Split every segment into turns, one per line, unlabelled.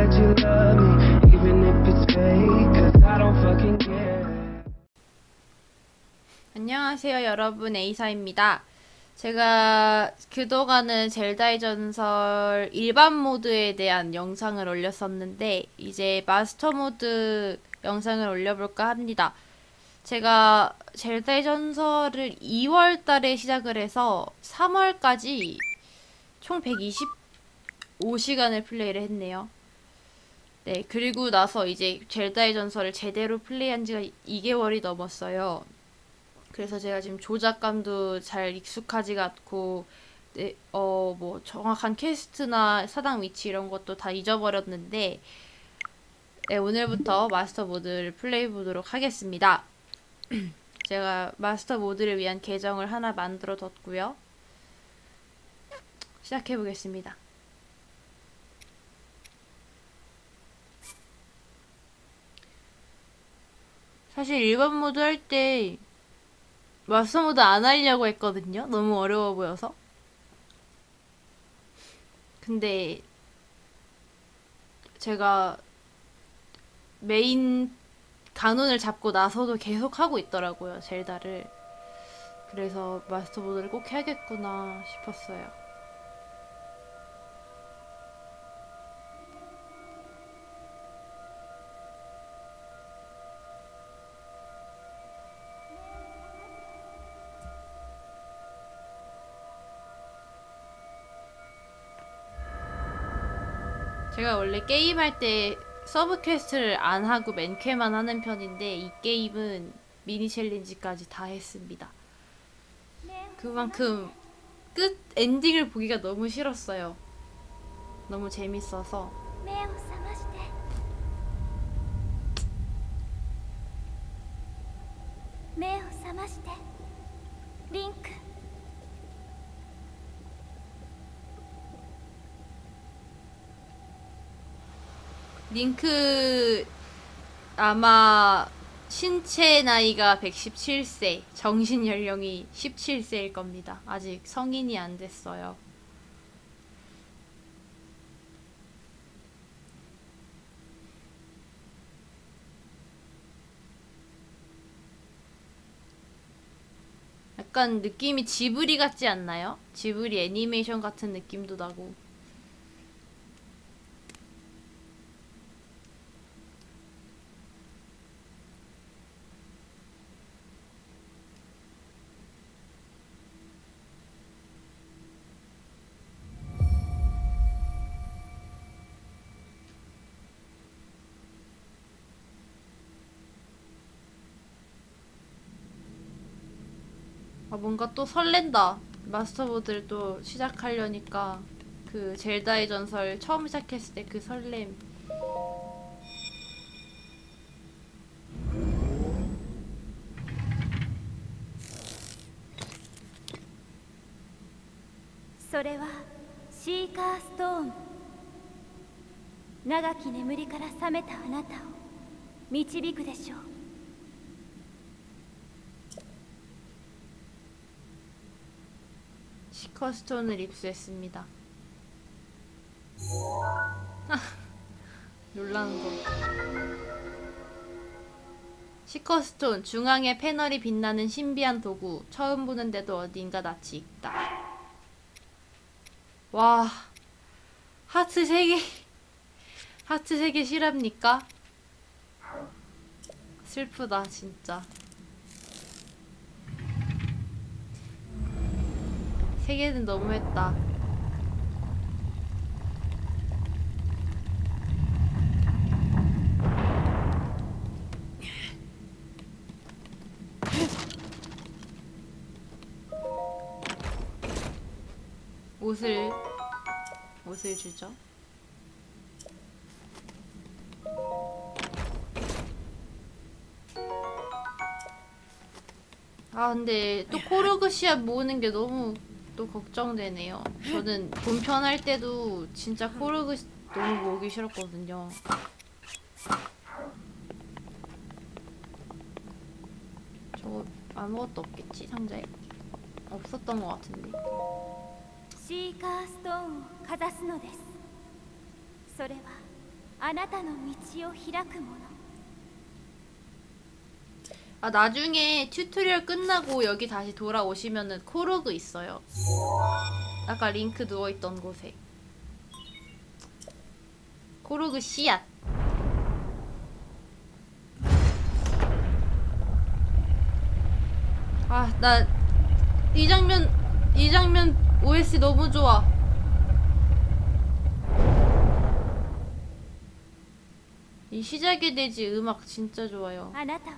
that you love me, even if it's fake, cause I don't fucking care.
안녕하세요, 여러분. 에이사입니다. 제가 그동안은 젤다의 전설 일반 모드에 대한 영상을 올렸었는데, 이제 마스터 모드 영상을 올려볼까 합니다. 제가 젤다의 전설을 2월 달에 시작을 해서 3월까지 총 125시간을 플레이를 했네요. 네, 그리고 나서 이제 젤다의 전설을 제대로 플레이한 지가 2개월이 넘었어요. 그래서 제가 지금 조작감도 잘 익숙하지가 않고, 네, 어, 뭐, 정확한 퀘스트나 사당 위치 이런 것도 다 잊어버렸는데, 네, 오늘부터 마스터 모드를 플레이 보도록 하겠습니다. 제가 마스터 모드를 위한 계정을 하나 만들어 뒀고요. 시작해 보겠습니다. 사실 일반 모드 할 때 마스터 모드 안 하려고 했거든요. 너무 어려워 보여서. 근데 제가 메인 간운을 잡고 나서도 계속 하고 있더라고요. 젤다를. 그래서 마스터 모드를 꼭 해야겠구나 싶었어요. 제가 원래 게임할 때 서브 퀘스트를 안 하고 맨 퀘만 하는 편인데 이 게임은 미니 챌린지까지 다 했습니다. 그만큼 끝 엔딩을 보기가 너무 싫었어요. 너무 재밌어서 링크 아마 신체 나이가 117세, 정신 연령이 17세일 겁니다. 아직 성인이 안 됐어요. 약간 느낌이 지브리 같지 않나요? 지브리 애니메이션 같은 느낌도 나고. 뭔가 또 설렌다. 마스터보드를 또 시작하려니까 그 젤다의 전설 처음 시작했을 때 그 설렘.
소레와 시카 스톤. 長き眠りから覚めたあなたを導くでしょう。
커스톤을 입수했습니다. 아, 놀라는 거. 시커스톤 중앙에 패널이 빛나는 신비한 도구 처음 보는데도 어딘가 낯이 익다. 와 하트 3개 하트 3개 실합니까? 슬프다 진짜. 세 개는 너무했다. 옷을 옷을 주죠. 아 근데 또 코르그시아 모으는 게 너무 또 걱정되네요. 저는 본편 할 때도 진짜 코르그 너무 모으기 싫었거든요. 저거 아무것도 없겠지 상자에? 없었던 것 같은데.
シーカーストーンをかざすのですそれは あなたの道を開くもの
아 나중에 튜토리얼 끝나고 여기 다시 돌아오시면은 코로그 있어요. 아까 링크 누워있던 곳에 코로그 씨앗. 아 나 이 장면 이 장면 OS 너무 좋아. 이 시작에 되지 음악 진짜 좋아요.
あなたは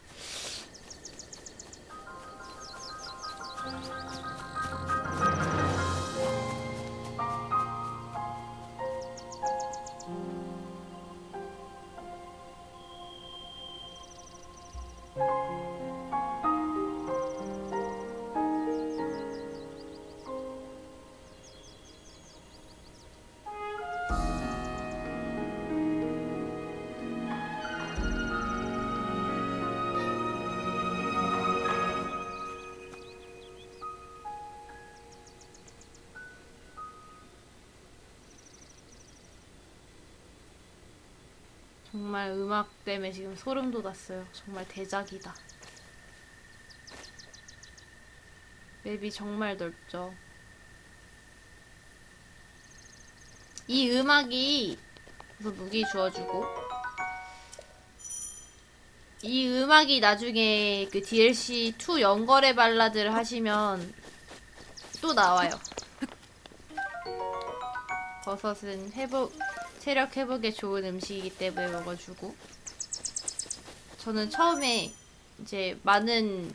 정말 음악 때문에 지금 소름 돋았어요. 정말 대작이다. 맵이 정말 넓죠. 이 음악이 그래서 무기 주워주고 이 음악이 나중에 그 DLC 2 연거래 발라드를 하시면 또 나와요. 버섯은 회복 체력 회복에 좋은 음식이기 때문에 먹어주고. 저는 처음에 이제 많은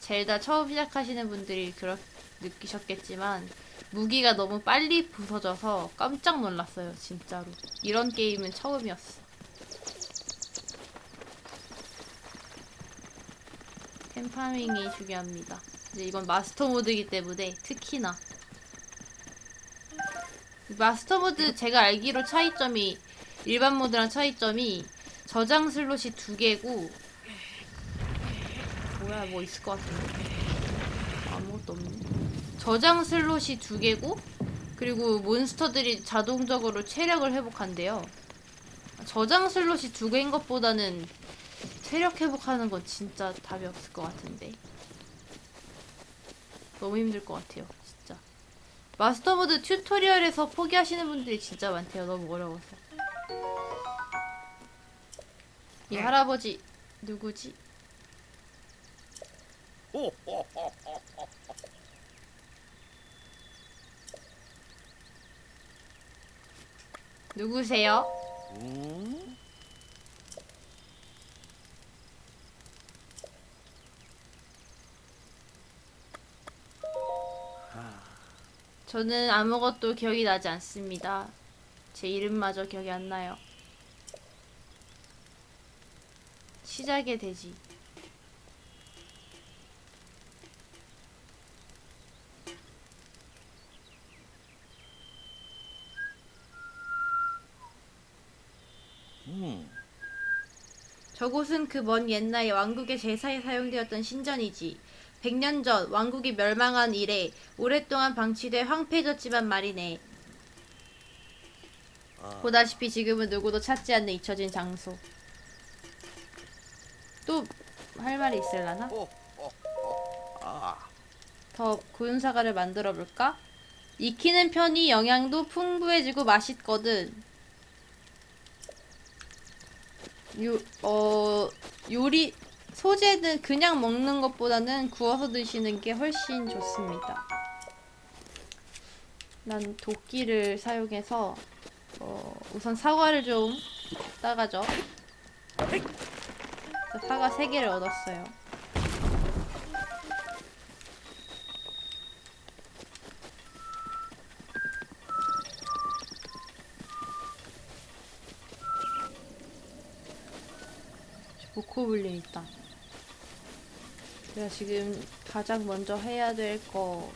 젤다 처음 시작하시는 분들이 그렇 느끼셨겠지만 무기가 너무 빨리 부서져서 깜짝 놀랐어요 진짜로. 이런 게임은 처음이었어. 템파밍이 중요합니다. 이제 이건 마스터 모드이기 때문에 특히나 마스터 모드 제가 알기로 차이점이 일반 모드랑 차이점이 저장 슬롯이 두 개고 뭐야 뭐 있을 것 같은데. 아무것도 없네. 저장 슬롯이 두 개고 그리고 몬스터들이 자동적으로 체력을 회복한대요. 저장 슬롯이 두 개인 것보다는 체력 회복하는 건 진짜 답이 없을 것 같은데. 너무 힘들 것 같아요 마스터 모드 튜토리얼에서 포기하시는 분들이 진짜 많대요. 너무 어려워서. 이 할아버지 누구지? 누구세요? 저는 아무것도 기억이 나지 않습니다. 제 이름마저 기억이 안 나요. 시작의 돼지. 저곳은 그 먼 옛날 왕국의 제사에 사용되었던 신전이지. 100년 전 왕국이 멸망한 이래 오랫동안 방치돼 황폐해졌지만 말이네. 보다시피 지금은 누구도 찾지 않는 잊혀진 장소. 또 할 말이 있을라나? 더 고운 사과를 만들어 볼까? 익히는 편이 영양도 풍부해지고 맛있거든. 요, 어, 요리, 소재는 그냥 먹는 것보다는 구워서 드시는 게 훨씬 좋습니다. 난 도끼를 사용해서, 어, 우선 사과를 좀 따가죠. 사과 3개를 얻었어요. 보코블린 있다. 제가 지금 가장 먼저 해야 될 거.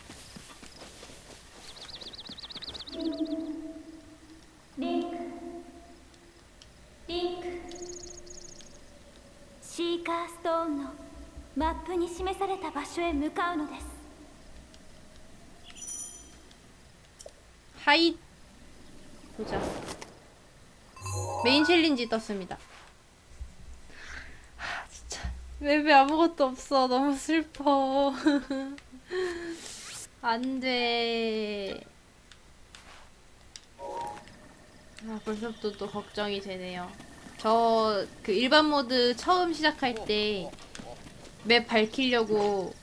링크. 링크. 시카 스톤의 맵에 示された場所へ向かうのです.
하이. 보자. 메인 챌린지 떴습니다. 맵에 아무것도 없어. 너무 슬퍼. 안 돼. 아, 벌써부터 또 걱정이 되네요. 저 그 일반 모드 처음 시작할 때 맵 밝히려고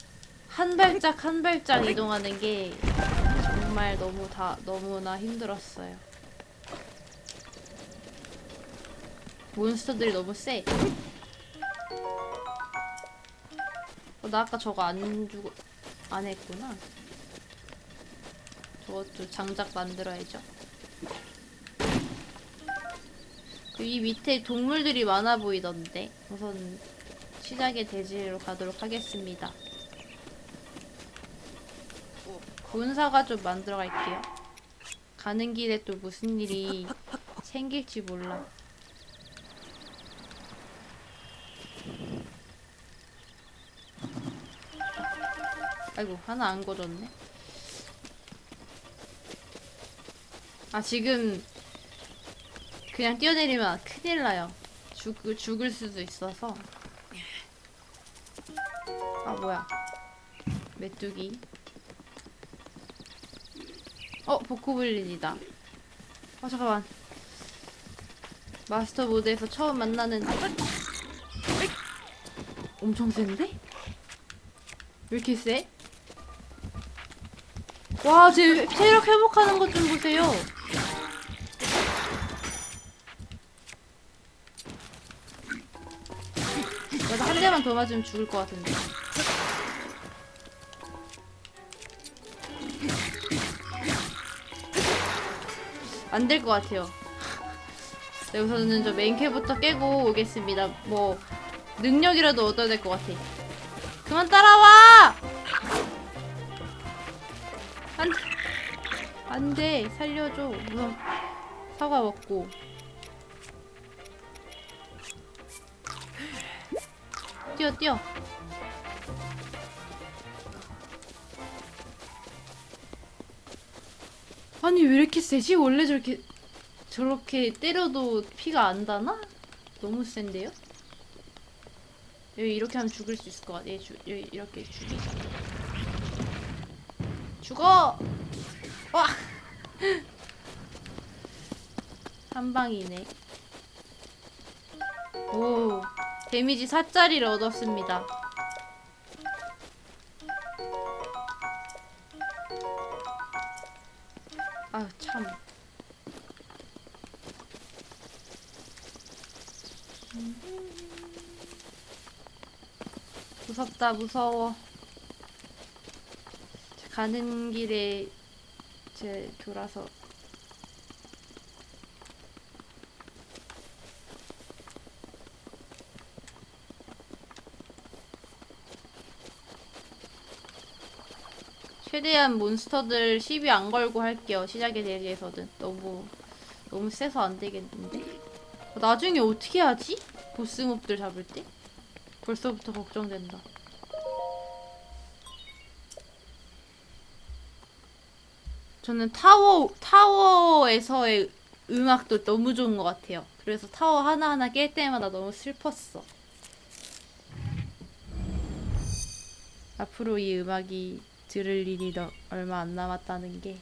한 발짝 한 발짝 이동하는 게 정말 너무 다 너무나 힘들었어요. 몬스터들이 너무 세. 어, 나 아까 저거 안 주고 안 했구나. 저것도 장작 만들어야죠. 그이 밑에 동물들이 많아 보이던데 우선 시작의 대지로 가도록 하겠습니다. 군사가 좀 만들어 갈게요. 가는 길에 또 무슨 일이 생길지 몰라. 아이고 하나 안 거졌네. 아 지금 그냥 뛰어내리면 큰일 나요. 죽, 죽을 수도 있어서. 아 뭐야? 메뚜기. 어, 보코블린이다. 아, 잠깐만. 마스터 모드에서 처음 만나는 엄청 센데? 왜 이렇게 세? 와, 제 체력 회복하는 것 좀 보세요. 내가 한 대만 더 맞으면 죽을 것 같은데. 안 될 것 같아요. 네, 우선은 저 맨캐부터 깨고 오겠습니다. 뭐 능력이라도 얻어야 될 것 같아. 그만 따라와! 안 돼. 살려줘. 우선 사과 먹고. 뛰어, 뛰어. 아니 왜 이렇게 세지? 원래 저렇게 저렇게 때려도 피가 안 다나? 너무 센데요? 여기 이렇게 하면 죽을 수 있을 것 같아. 얘 주, 여기 이렇게 죽이자. 죽어! 와! 한 방이네. 오, 데미지 4짜리를 얻었습니다. 아유 참. 무섭다 무서워. 가는 길에 제 돌아서 최대한 몬스터들 시비 안 걸고 할게요. 시작의 대지에서는 너무 너무 세서 안 되겠는데. 나중에 어떻게 하지? 보스 몹들 잡을 때? 벌써부터 걱정된다. 저는 타워 타워에서의 음악도 너무 좋은 것 같아요. 그래서 타워 하나 하나 깰 때마다 너무 슬펐어. 앞으로 이 음악이 들을 일이 더 얼마 안 남았다는 게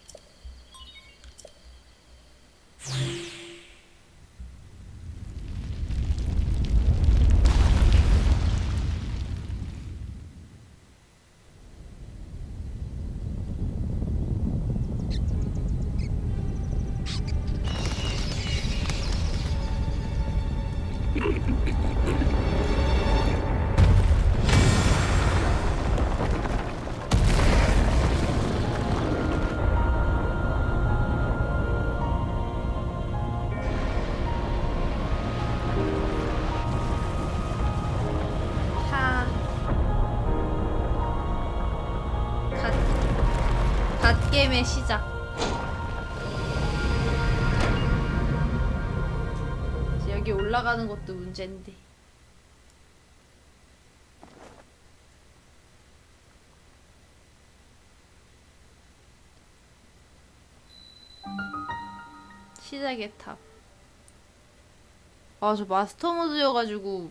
게임의 시작. 여기 올라가는 것도 문제인데. 시작의 탑. 아, 저 마스터 모드여가지고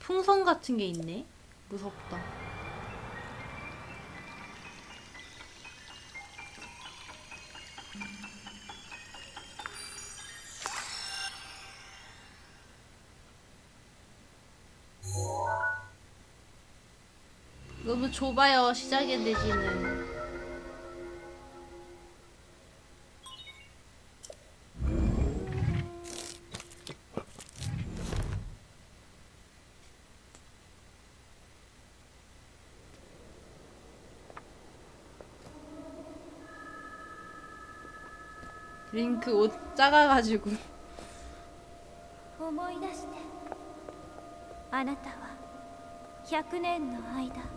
풍선 같은 게 있네. 무섭다. 너무 좁아요, 시작의 내지는. 링크 옷 작아가지고
思い出してあなたは100年の間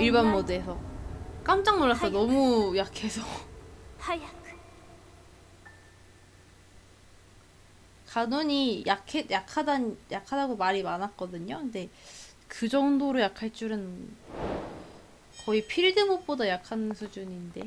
일반 모드에서. 깜짝 놀랐어. 너무 약해서. 가눈이 약해 약하다 약하다고 말이 많았거든요. 근데 그 정도로 약할 줄은 거의 필드봇보다 약한 수준인데.